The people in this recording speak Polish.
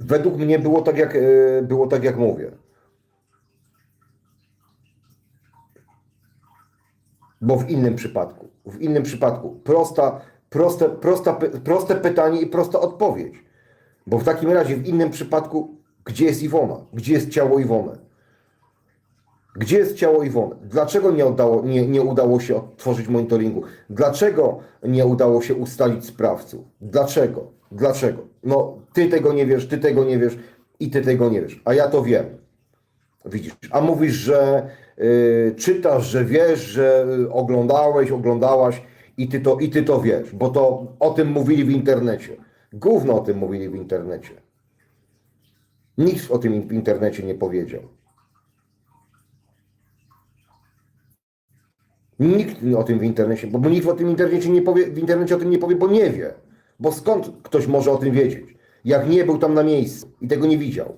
Według mnie było tak, jak, e, było tak, jak mówię. Bo w innym przypadku, w innym przypadku, prosta, proste, prosta, proste pytanie i prosta odpowiedź. Bo w takim razie, w innym przypadku, gdzie jest Iwona? Gdzie jest ciało Iwony? Gdzie jest ciało Iwony? Dlaczego nie, udało, nie, nie udało się otworzyć monitoringu? Dlaczego nie udało się ustalić sprawców? Dlaczego? Dlaczego? No, ty tego nie wiesz, ty tego nie wiesz i ty tego nie wiesz. A ja to wiem. Widzisz, a mówisz, że y, czytasz, że wiesz, że oglądałeś, oglądałaś i ty, to, i ty to wiesz, bo to o tym mówili w internecie. Gówno o tym mówili w internecie. Nikt o tym w internecie nie powiedział. Nikt o tym w internecie, bo nikt o tym w internecie nie powie, w internecie o tym nie powie, bo nie wie. Bo skąd ktoś może o tym wiedzieć? Jak nie był tam na miejscu i tego nie widział.